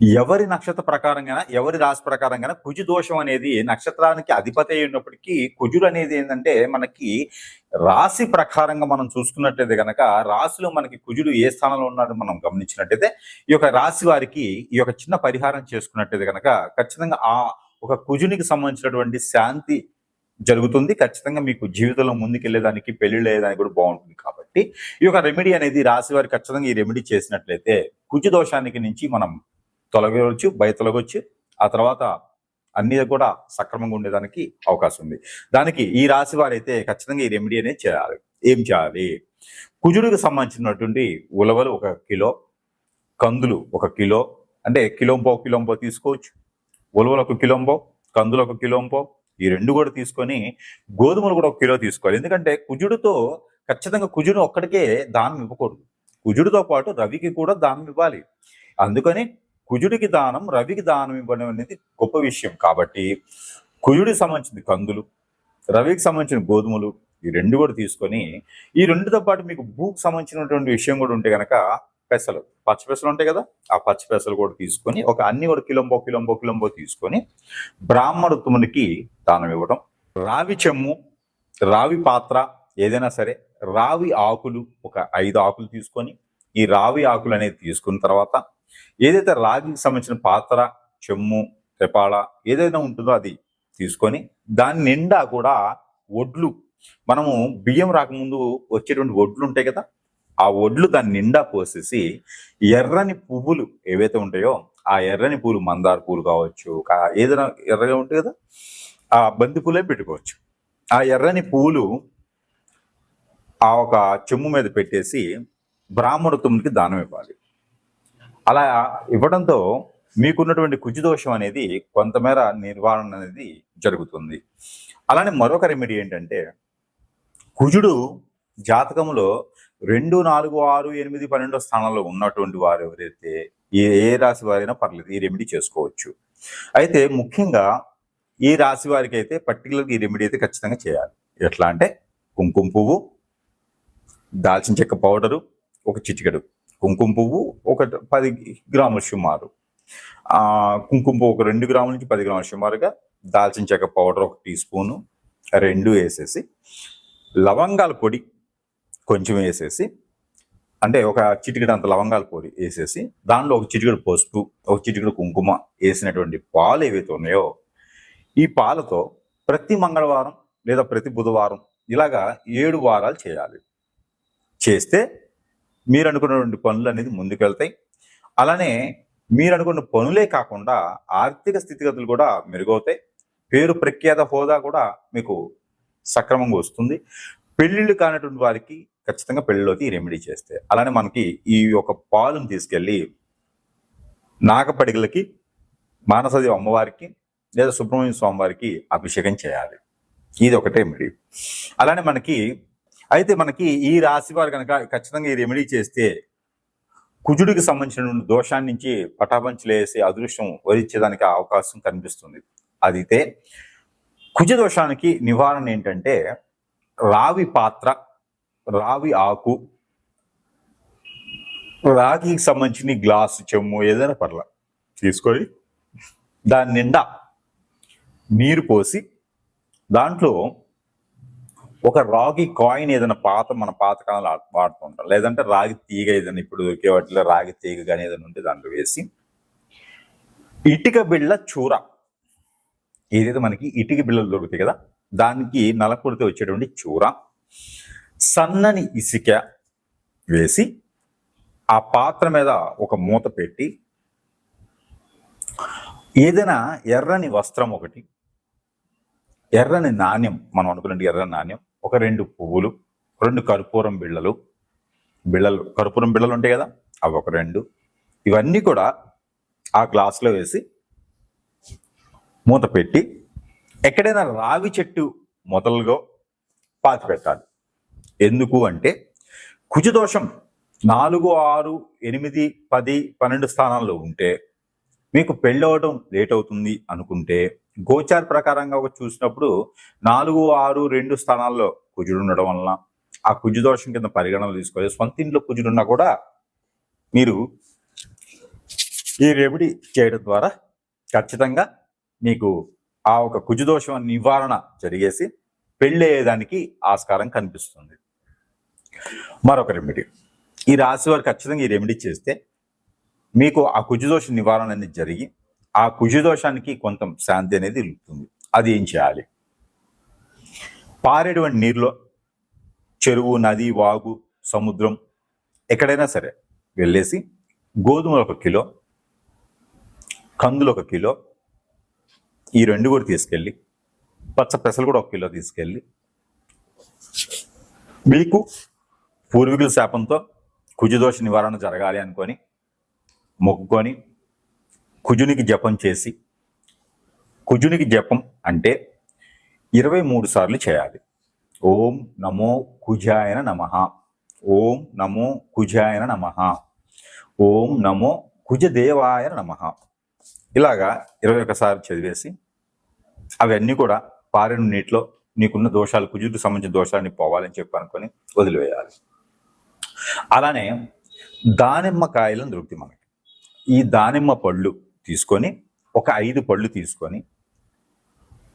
ఎవరి నక్షత్ర ప్రకారంగా ఎవరి రాశి ప్రకారంగా కుజు దోషం అనేది నక్షత్రానికి అధిపతి అయినప్పటికీ కుజుడు అనేది ఏంటంటే మనకి రాశి ప్రకారంగా మనం చూసుకున్నట్లయితే గనక రాశిలో మనకి కుజుడు ఏ స్థానంలో ఉన్నాడో మనం గమనించినట్టయితే ఈ యొక్క రాశి వారికి ఈ యొక్క చిన్న పరిహారం చేసుకున్నట్టయితే గనక ఖచ్చితంగా ఆ ఒక కుజునికి సంబంధించినటువంటి శాంతి జరుగుతుంది. ఖచ్చితంగా మీకు జీవితంలో ముందుకెళ్ళేదానికి పెళ్ళి అయ్యేదానికి కూడా బాగుంటుంది కాబట్టి ఈ యొక్క రెమెడీ అనేది రాశి వారి ఖచ్చితంగా ఈ రెమెడీ చేసినట్లయితే కుజు దోషానికి నుంచి మనం తొలగవచ్చు బయ తొలగొచ్చు. ఆ తర్వాత అన్ని కూడా సక్రమంగా ఉండేదానికి అవకాశం ఉంది. దానికి ఈ రాశి వారైతే ఖచ్చితంగా ఈ రెమెడీ అనేది చేయాలి. ఏం చేయాలి? కుజుడికి సంబంధించినటువంటి ఉలవలు ఒక కిలో కందులు ఒక కిలో అంటే కిలోంపో కిలోంపో తీసుకోవచ్చు. ఉలవలు ఒక కిలోంపో కందులు ఒక కిలోంపో ఈ రెండు కూడా తీసుకొని గోధుమలు కూడా ఒక కిలో తీసుకోవాలి. ఎందుకంటే కుజుడితో ఖచ్చితంగా కుజుడు ఒక్కడికే దానం ఇవ్వకూడదు. కుజుడితో పాటు రవికి కూడా దానం ఇవ్వాలి. అందుకని కుజుడికి దానం రవికి దానం ఇవ్వడం అనేది గొప్ప విషయం. కాబట్టి కుజుడికి సంబంధించిన కందులు రవికి సంబంధించిన గోధుమలు ఈ రెండు కూడా తీసుకొని ఈ రెండుతో పాటు మీకు భూకి సంబంధించినటువంటి విషయం కూడా ఉంటే కనుక పెసలు పచ్చి పెసలు ఉంటాయి కదా ఆ పచ్చి పెసలు కూడా తీసుకొని ఒక అన్ని కూడా కిలంబో కిలంబో కిలంబో తీసుకొని బ్రాహ్మణోత్తమునికి దానం ఇవ్వడం రావి చెమ్ము రావి పాత్ర ఏదైనా సరే రావి ఆకులు ఒక ఐదు ఆకులు తీసుకొని ఈ రావి ఆకులు అనేది తీసుకున్న తర్వాత ఏదైతే రాగికి సంబంధించిన పాత్ర చెమ్ము తెపాళ ఏదైనా ఉంటుందో అది తీసుకొని దాని నిండా కూడా ఒడ్లు మనము బియ్యం రాకముందు వచ్చేటువంటి ఒడ్లు ఉంటాయి కదా ఆ ఒడ్లు దాని నిండా పోసేసి ఎర్రని పువ్వులు ఏవైతే ఉంటాయో ఆ ఎర్రని పూలు మందార పూలు కావచ్చు ఏదైనా ఎర్రగా ఉంటాయి కదా ఆ బంతి పూలే పెట్టుకోవచ్చు. ఆ ఎర్రని పూలు ఆ ఒక చెమ్ము మీద పెట్టేసి బ్రాహ్మణ తుమ్మికి దానం ఇవ్వాలి. అలా ఇవ్వడంతో మీకున్నటువంటి కుజు దోషం అనేది కొంతమేర నిర్వహణ అనేది జరుగుతుంది. అలానే మరొక రెమెడీ ఏంటంటే కుజుడు జాతకంలో రెండు నాలుగు ఆరు ఎనిమిది పన్నెండో స్థానంలో ఉన్నటువంటి వారు ఎవరైతే ఏ ఏ రాశి వారైనా పర్లేదు ఈ రెమెడీ చేసుకోవచ్చు. అయితే ముఖ్యంగా ఈ రాశి వారికి అయితే పర్టికులర్గా ఈ రెమెడీ అయితే ఖచ్చితంగా చేయాలి. ఎట్లా అంటే కుంకుమ పువ్వు దాల్చిన చెక్క పౌడరు ఒక చిటికెడు. కుంకుమ పువ్వు ఒక పది గ్రాముల సుమారు. కుంకుమ పువ్వు ఒక రెండు గ్రాముల నుంచి పది గ్రాముల సుమారుగా దాల్చిన చెక్క పౌడర్ ఒక టీ స్పూను రెండు వేసేసి లవంగాల పొడి కొంచెం వేసేసి అంటే ఒక చిటికెడు అంత లవంగాల పొడి వేసేసి దానిలో ఒక చిటికెడు పసుపు ఒక చిటికెడు కుంకుమ వేసినటువంటి పాలు ఏవైతే ఉన్నాయో ఈ పాలతో ప్రతి మంగళవారం లేదా ప్రతి బుధవారం ఇలాగా ఏడు వారాలు చేయాలి. చేస్తే మీరు అనుకున్నటువంటి పనులు అనేది ముందుకెళ్తాయి. అలానే మీరు అనుకున్న పనులే కాకుండా ఆర్థిక స్థితిగతులు కూడా మెరుగవుతాయి. పేరు ప్రఖ్యాత హోదా కూడా మీకు సక్రమంగా వస్తుంది. పెళ్ళిళ్ళు కానటువంటి వారికి ఖచ్చితంగా పెళ్ళిలోకి రెమెడీ చేస్తే. అలానే మనకి ఈ యొక్క పాలను తీసుకెళ్ళి నాగపడిగలకి మానసదేవి అమ్మవారికి లేదా సుబ్రహ్మణ్య స్వామి వారికి అభిషేకం చేయాలి. ఇది ఒకటే రెమెడీ అలానే మనకి అయితే మనకి ఈ రాశి వారు కనుక ఖచ్చితంగా ఈ రెమెడీ చేస్తే కుజుడికి సంబంధించిన దోషాన్ని నుంచి పటాపంచలేసి అదృష్టం వరించేదానికి అవకాశం కనిపిస్తుంది. అదితే కుజ దోషానికి నివారణ ఏంటంటే రావి పాత్ర రావి ఆకు రాగికి సంబంధించిన గ్లాసు చెమ్ము ఏదైనా పర్ల తీసుకొని దాని నిండా నీరు పోసి దాంట్లో ఒక రాగి కాయిన్ ఏదైనా పాత మన పాతకాలంలో ఆ- వాడుతుంటాం లేదంటే రాగి తీగ ఏదైనా ఇప్పుడు దొరికే వాటిలో రాగి తీగ కానీ ఏదైనా ఉంటే దాంట్లో వేసి ఇటుక బిళ్ళ చూర. ఏదైతే మనకి ఇటుక బిళ్ళలు దొరుకుతాయి కదా దానికి నలకొడితే వచ్చేటువంటి చూర. సన్నని ఇసుక వేసి ఆ పాత్ర మీద ఒక మూత పెట్టి ఏదైనా ఎర్రని వస్త్రం ఒకటి ఎర్రని నాణ్యం మనం అనుకున్నట్టు ఎర్ర నాణ్యం ఒక రెండు పువ్వులు రెండు కర్పూరం బిళ్ళలు బిళ్ళలు కర్పూరం బిళ్ళలు ఉంటాయి కదా అవి ఒక రెండు. ఇవన్నీ కూడా ఆ గ్లాస్లో వేసి మూత పెట్టి ఎక్కడైనా రావి చెట్టు మొదలుగా పాతి పెట్టాలి ఎందుకు అంటే కుజదోషం నాలుగు ఆరు ఎనిమిది పది పన్నెండు స్థానాల్లో ఉంటే మీకు పెళ్ళవడం లేట్ అవుతుంది అనుకుంటే గోచార్ ప్రకారంగా ఒక చూసినప్పుడు నాలుగు ఆరు రెండు స్థానాల్లో కుజుడు ఉండడం వలన ఆ కుజు దోషం కింద పరిగణనలు తీసుకోవాలి. సొంత ఇంట్లో కుజుడు ఉన్నా కూడా మీరు ఈ రెమెడీ చేయడం ద్వారా ఖచ్చితంగా మీకు ఆ ఒక కుజుదోషం నివారణ జరిగేసి పెళ్ళయ్యేదానికి ఆస్కారం కనిపిస్తుంది. మరొక రెమెడీ. ఈ రాశి వారు ఖచ్చితంగా ఈ రెమెడీ చేస్తే మీకు ఆ కుజదోష నివారణ అనేది జరిగి ఆ కుజదోషానికి కొంత శాంతి అనేది ఇలుతుంది అది ఏం చేయాలి? పారేటువంటి నీరులో చెరువు నది వాగు సముద్రం ఎక్కడైనా సరే వెళ్ళేసి గోధుమలు ఒక కిలో కందులు ఒక కిలో ఈ రెండు కూడా తీసుకెళ్ళి పచ్చ పెసలు కూడా ఒక కిలో తీసుకెళ్ళి మీకు పూర్వీకుల శాపంతో కుజదోష నివారణ జరగాలి అనుకొని మొక్కొని కుజునికి జపం చేసి కుజునికి జపం అంటే ఇరవై మూడు సార్లు చేయాలి. ఓం నమో కుజాయన నమ. ఓం నమో కుజాయన నమ. ఓం నమో కుజదేవాయ నమ. ఇలాగా ఇరవై ఒకసారి చదివేసి అవన్నీ కూడా పారిన నీటిలో నీకున్న దోషాలు కుజుడికి సంబంధించిన దోషాలని పోవాలని చెప్పి అనుకొని వదిలివేయాలి. అలానే దానిమ్మ దృప్తి మనకి. ఈ దానిమ్మ పళ్ళు తీసుకొని ఒక ఐదు పళ్ళు తీసుకొని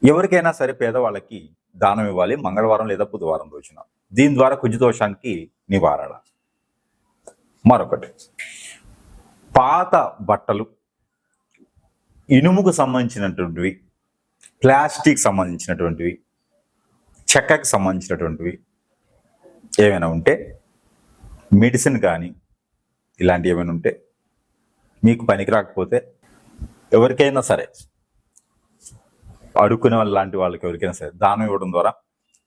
ఎవరికైనా సరే పేదవాళ్ళకి దానం ఇవ్వాలి మంగళవారం లేదా బుధవారం రోజున. దీని ద్వారా కుజదోషానికి నివారణ. మరొకటి పాత బట్టలు ఇనుముకు సంబంధించినటువంటివి ప్లాస్టిక్ సంబంధించినటువంటివి చెక్కకి సంబంధించినటువంటివి ఏమైనా ఉంటే మెడిసిన్ కానీ ఇలాంటివి ఏమైనా ఉంటే మీకు పనికి రాకపోతే ఎవరికైనా సరే అడుక్కునే వాళ్ళ లాంటి వాళ్ళకి ఎవరికైనా సరే దానం ఇవ్వడం ద్వారా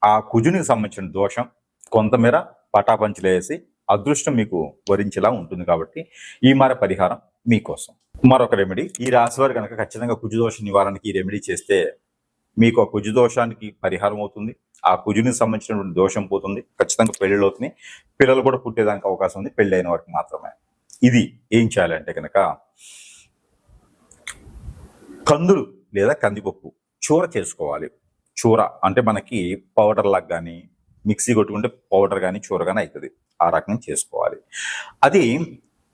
ఆ కుజునికి సంబంధించిన దోషం కొంతమేర పటాపంచలేసి అదృష్టం మీకు వరించేలా ఉంటుంది కాబట్టి ఈ మార పరిహారం మీకోసం. మరొక రెమెడీ ఈ రాశి వారు కనుక ఖచ్చితంగా కుజుదోష నివారణకి ఈ రెమెడీ చేస్తే మీకు ఆ కుజు దోషానికి పరిహారం అవుతుంది. ఆ కుజునికి సంబంధించినటువంటి దోషం పోతుంది. ఖచ్చితంగా పెళ్ళిళ్ళు అవుతుంది పిల్లలు కూడా పుట్టేదానికి అవకాశం ఉంది. పెళ్ళి అయిన వారికి మాత్రమే. ఇది ఏం చేయాలంటే కనుక కందులు లేదా కందిపప్పు చూర చేసుకోవాలి. చూర అంటే మనకి పౌడర్ లాగా కానీ మిక్సీ కొట్టుకుంటే పౌడర్ కానీ చూర కానీ అవుతుంది ఆ రకంగా చేసుకోవాలి. అది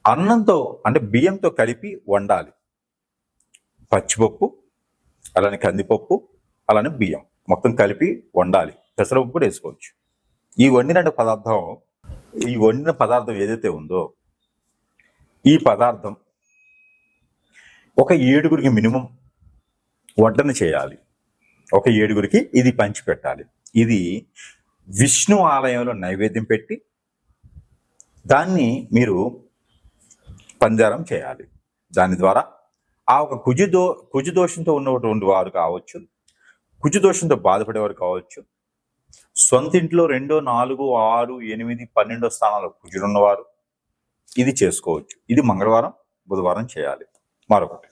అన్నంతో అంటే బియ్యంతో కలిపి వండాలి. పచ్చిపప్పు అలానే కందిపప్పు అలానే బియ్యం మొత్తం కలిపి వండాలి. పెసరపప్పు కూడా వేసుకోవచ్చు. ఈ వండిన పదార్థం ఈ వండిన పదార్థం ఏదైతే ఉందో ఈ పదార్థం ఒక ఏడుగురికి మినిమం వడ్డన చేయాలి. ఒక ఏడుగురికి ఇది పంచిపెట్టాలి. ఇది విష్ణు ఆలయంలో నైవేద్యం పెట్టి దాన్ని మీరు పంజారం చేయాలి. దాని ద్వారా ఆ ఒక కుజుదో కుజుదోషంతో ఉన్నటువంటి వారు కావచ్చు కుజుదోషంతో బాధపడేవారు కావచ్చు సొంత ఇంట్లో రెండో నాలుగు ఆరు ఎనిమిది పన్నెండో స్థానాల్లో కుజుడున్నవారు ఇది చేసుకోవచ్చు. ఇది మంగళవారం బుధవారం చేయాలి. మరొకటి.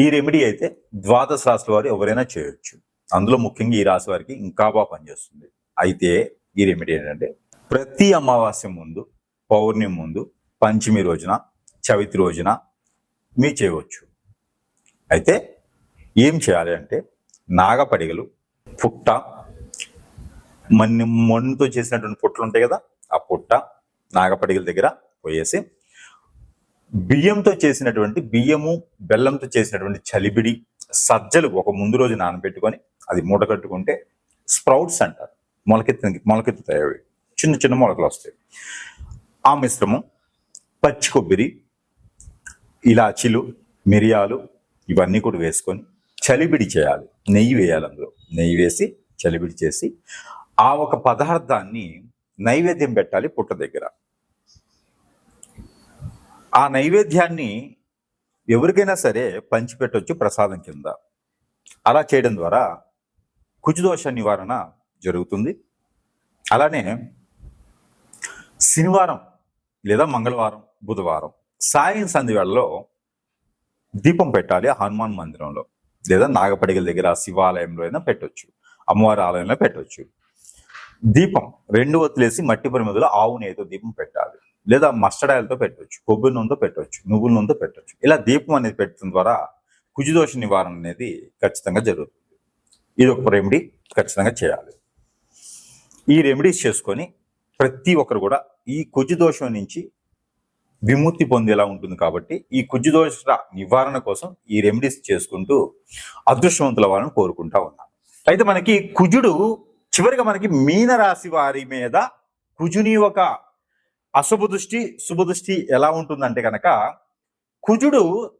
ఈ రెమెడీ అయితే ద్వాదశ రాశుల వారు ఎవరైనా చేయొచ్చు. అందులో ముఖ్యంగా ఈ రాశి వారికి ఇంకా బాగా పనిచేస్తుంది. అయితే ఈ రెమెడీ ఏంటంటే ప్రతి అమావాస్య ముందు పౌర్ణమి ముందు పంచమి రోజున చవితి రోజున మీ చేయవచ్చు. అయితే ఏం చేయాలి అంటే నాగపడిగలు పుట్ట మన్ని మన్నుతో చేసినటువంటి పుట్టలు ఉంటాయి కదా ఆ పుట్ట నాగపడిగల దగ్గర పోయేసి బియ్యంతో చేసినటువంటి బియ్యము బెల్లంతో చేసినటువంటి చలిబిడి సజ్జలు ఒక ముందు రోజు నానబెట్టుకొని అది మూట కట్టుకుంటే స్ప్రౌట్స్ అంటారు. మొలకెత్తిన మొలకెత్తుతాయి అవి. చిన్న చిన్న మొలకలు వస్తాయి. ఆ మిశ్రమం పచ్చి కొబ్బరి ఇలాచీలు మిరియాలు ఇవన్నీ కూడా వేసుకొని చలిబిడి చేయాలి. నెయ్యి వేయాలి అందులో. నెయ్యి వేసి చలిబిడి చేసి ఆ ఒక పదార్థాన్ని నైవేద్యం పెట్టాలి పుట్ట దగ్గర. ఆ నైవేద్యాన్ని ఎవరికైనా సరే పంచిపెట్టవచ్చు ప్రసాదం కింద. అలా చేయడం ద్వారా కుజదోష నివారణ జరుగుతుంది. అలానే శనివారం లేదా మంగళవారం బుధవారం సాయం సంధి వేళలో దీపం పెట్టాలి హనుమాన్ మందిరంలో లేదా నాగపడిగల దగ్గర శివాలయంలో అయినా పెట్టొచ్చు. అమ్మవారి ఆలయంలో పెట్టవచ్చు దీపం రెండు వదిలేసి మట్టి పరిమిదిలో ఆవు నెయ్యితో దీపం పెట్టాలి. లేదా మస్టర్డ్ ఆయిల్తో పెట్టవచ్చు కొబ్బరి నూనెతో పెట్టవచ్చు నువ్వుల నూనెతో పెట్టవచ్చు ఇలా దీపం అనేది పెట్టడం ద్వారా కుజదోష నివారణ అనేది ఖచ్చితంగా జరుగుతుంది. ఇది ఒక రెమెడీ ఖచ్చితంగా చేయాలి. ఈ రెమెడీస్ చేసుకొని ప్రతి ఒక్కరు కూడా ఈ కుజదోషం నుంచి విముక్తి పొందేలా ఉంటుంది కాబట్టి ఈ కుజదోష నివారణ కోసం ఈ రెమెడీస్ చేసుకుంటూ అదృష్టవంతుల వాళ్ళని కోరుకుంటా ఉన్నాను. అయితే మనకి కుజుడు చివరిగా మనకి మీనరాశి వారి మీద కుజుని ఒక అశుభ దృష్టి శుభ దృష్టి ఎలా ఉంటుందంటే కనుక కుజుడు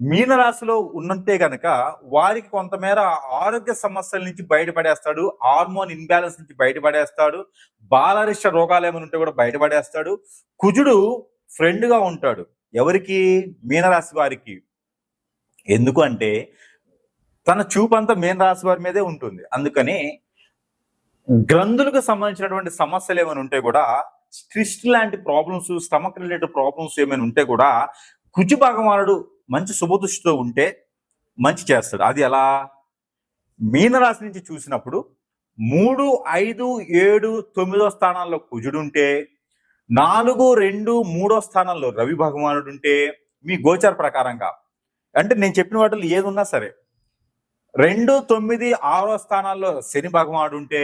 మీనరాశిలో ఉన్నంతే గనక వారికి కొంతమేర ఆరోగ్య సమస్యల నుంచి బయటపడేస్తాడు హార్మోన్ ఇన్బ్యాలెన్స్ నుంచి బయటపడేస్తాడు బాలరిష్ట రోగాలు ఏమైనా ఉంటే కూడా బయటపడేస్తాడు. కుజుడు ఫ్రెండ్గా ఉంటాడు. ఎవరికి? మీనరాశి వారికి. ఎందుకు అంటే తన చూపంతా మీనరాశి వారి మీదే ఉంటుంది. అందుకని గ్రంథులకు సంబంధించినటువంటి సమస్యలు ఏమైనా ఉంటే కూడా స్ట్రిస్ట్ లాంటి ప్రాబ్లమ్స్ స్టమక్ రిలేటెడ్ ప్రాబ్లమ్స్ ఏమైనా ఉంటే కూడా కుజు భగవానుడు మంచి శుభదృష్టితో ఉంటే మంచి చేస్తాడు. అది ఎలా? మీనరాశి నుంచి చూసినప్పుడు మూడు ఐదు ఏడు తొమ్మిదో స్థానాల్లో కుజుడుంటే నాలుగు రెండు మూడో స్థానంలో రవి భగవానుడు ఉంటే మీ గోచార ప్రకారంగా అంటే నేను చెప్పిన వాటిలో ఏది ఉన్నా సరే రెండు తొమ్మిది ఆరో స్థానాల్లో శని భగవానుడు ఉంటే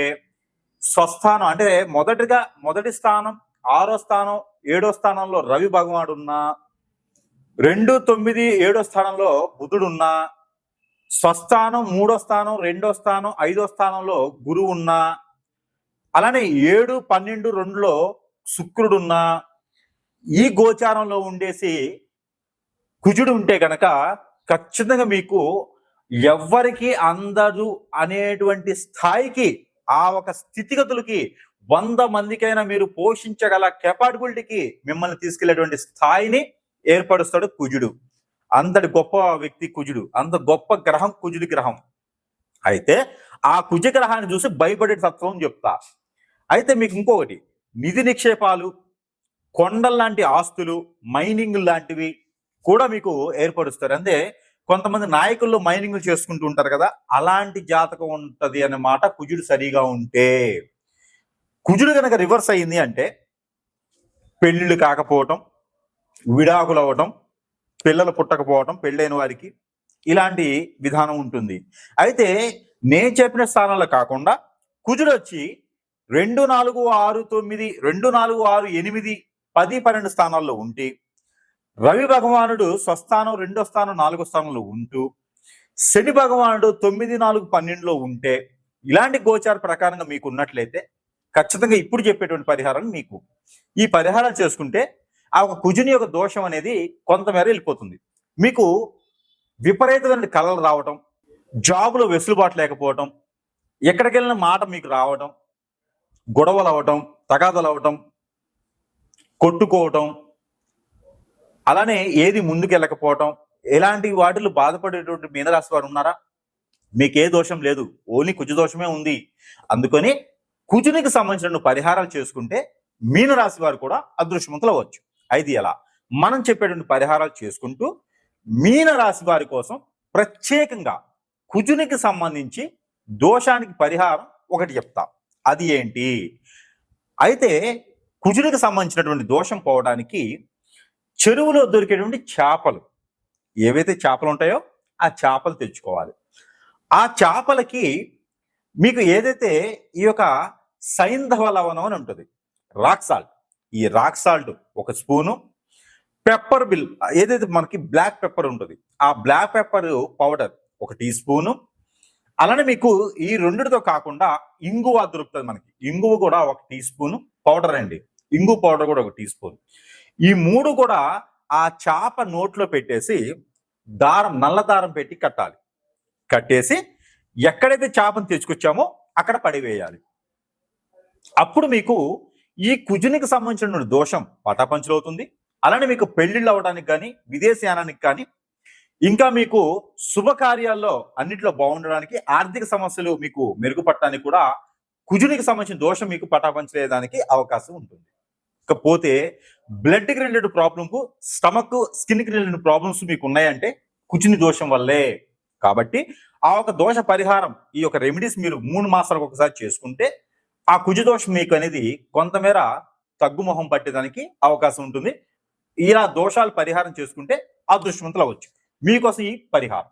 స్వస్థానం అంటే మొదటిగా మొదటి స్థానం ఆరో స్థానం ఏడో స్థానంలో రవి భగవానుడు ఉన్నా రెండు తొమ్మిది ఏడో స్థానంలో బుధుడు ఉన్నా స్వస్థానం మూడో స్థానం రెండో స్థానం ఐదో స్థానంలో గురువు ఉన్నా అలానే ఏడు పన్నెండు రెండులో శుక్రుడున్నా ఈ గోచారంలో ఉండేసి కుజుడు ఉంటే గనక ఖచ్చితంగా మీకు ఎవ్వరికి అందరు అనేటువంటి స్థాయికి ఆ ఒక స్థితిగతులకి వంద మందికైనా మీరు పోషించగల కెపాబిలిటీకి మిమ్మల్ని తీసుకెళ్ళేటువంటి స్థాయిని ఏర్పరుస్తాడు కుజుడు. అంతటి గొప్ప వ్యక్తి కుజుడు. అంత గొప్ప గ్రహం కుజుడి గ్రహం. అయితే ఆ కుజ గ్రహాన్ని చూసి భయపడే తత్వం చెప్తా. అయితే మీకు ఇంకొకటి నిధి నిక్షేపాలు కొండల లాంటి ఆస్తులు మైనింగ్ లాంటివి కూడా మీకు ఏర్పరుస్తారు. అంటే కొంతమంది నాయకుల్లో మైనింగ్ చేసుకుంటూ ఉంటారు కదా అలాంటి జాతకం ఉంటుంది అన్నమాట కుజుడు సరిగా ఉంటే కుజుడు కనుక రివర్స్ అయింది అంటే పెళ్ళిళ్ళు కాకపోవటం విడాకులు అవ్వటం పిల్లలు పుట్టకపోవటం పెళ్ళైన వారికి ఇలాంటి విధానం ఉంటుంది. అయితే నేను చెప్పిన స్థానాల్లో కాకుండా కుజుడు వచ్చి రెండు నాలుగు ఆరు తొమ్మిది రెండు నాలుగు ఆరు ఎనిమిది పది పన్నెండు స్థానాల్లో ఉంటే రవి భగవానుడు స్వస్థానం రెండో స్థానం నాలుగో స్థానంలో ఉంటూ శని భగవానుడు తొమ్మిది నాలుగు పన్నెండులో ఉంటే ఇలాంటి గోచార ప్రకారంగా మీకు ఉన్నట్లయితే ఖచ్చితంగా ఇప్పుడు చెప్పేటువంటి పరిహారం మీకు. ఈ పరిహారం చేసుకుంటే ఆ ఒక కుజుని యొక్క దోషం అనేది కొంతమేర వెళ్ళిపోతుంది. మీకు విపరీతమైన కళలు రావటం జాబులో వెసులుబాటు లేకపోవటం ఎక్కడికి వెళ్ళిన మాట మీకు రావటం గొడవలు అవటం తగాదలు అవటం కొట్టుకోవటం అలానే ఏది ముందుకెళ్ళకపోవటం ఎలాంటి వాటిలో బాధపడేటువంటి మీనరాశి వారు ఉన్నారా? మీకు ఏ దోషం లేదు. ఓన్లీ కుజు దోషమే ఉంది. అందుకని కుజునికి సంబంధించిన పరిహారాలు చేసుకుంటే మీనరాశి వారు కూడా అదృష్టవంతులు అవ్వచ్చు. అయితే ఎలా మనం చెప్పేటువంటి పరిహారాలు చేసుకుంటూ మీనరాశి వారి కోసం ప్రత్యేకంగా కుజునికి సంబంధించి దోషానికి పరిహారం ఒకటి చెప్తా. అది ఏంటి? అయితే కుజునికి సంబంధించినటువంటి దోషం పోవడానికి చెరువులో దొరికేటువంటి చేపలు. ఏవైతే చేపలు ఉంటాయో ఆ చేపలు తెచ్చుకోవాలి. ఆ చేపలకి మీకు ఏదైతే ఈ యొక్క సైంధవ లవణం అని ఉంటుంది రాక్ సాల్ట్. ఈ రాక్ సాల్ట్ ఒక స్పూను పెప్పర్ బిల్ ఏదైతే మనకి బ్లాక్ పెప్పర్ ఉంటుంది ఆ బ్లాక్ పెప్పర్ పౌడర్ ఒక టీ స్పూను. అలానే మీకు ఈ రెండిటితో కాకుండా ఇంగువ దొరుకుతుంది మనకి. ఇంగువ కూడా ఒక టీ స్పూన్ పౌడర్ అండి. ఇంగు పౌడర్ కూడా ఒక టీ స్పూన్. ఈ మూడు కూడా ఆ చాప నోట్లో పెట్టేసి దారం నల్ల దారం పెట్టి కట్టాలి. కట్టేసి ఎక్కడైతే చేపను తెచ్చుకొచ్చామో అక్కడ పడివేయాలి. అప్పుడు మీకు ఈ కుజునికి సంబంధించిన దోషం పటాపంచులవుతుంది అలానే మీకు పెళ్ళిళ్ళు అవ్వడానికి కానీ విదేశయానానికి కానీ ఇంకా మీకు శుభకార్యాల్లో అన్నిట్లో బాగుండడానికి ఆర్థిక సమస్యలు మీకు మెరుగుపడటానికి కూడా కుజునికి సంబంధించిన దోషం మీకు పటాపంచలేదానికి అవకాశం ఉంటుంది. ఇకపోతే బ్లడ్కి రిలేటెడ్ ప్రాబ్లంకు స్టమక్ స్కిన్కి రిలేటెడ్ ప్రాబ్లమ్స్ మీకు ఉన్నాయంటే కుచిని దోషం వల్లే. కాబట్టి ఆ ఒక దోష పరిహారం ఈ యొక్క రెమెడీస్ మీరు మూడు మాసాలకు ఒకసారి చేసుకుంటే ఆ కుజ దోషం మీకు అనేది కొంతమేర తగ్గుమొహం పట్టేదానికి అవకాశం ఉంటుంది. ఇలా దోషాలు పరిహారం చేసుకుంటే అదృష్టవంతులు అవ్వచ్చు. మీకోసం ఈ పరిహారం.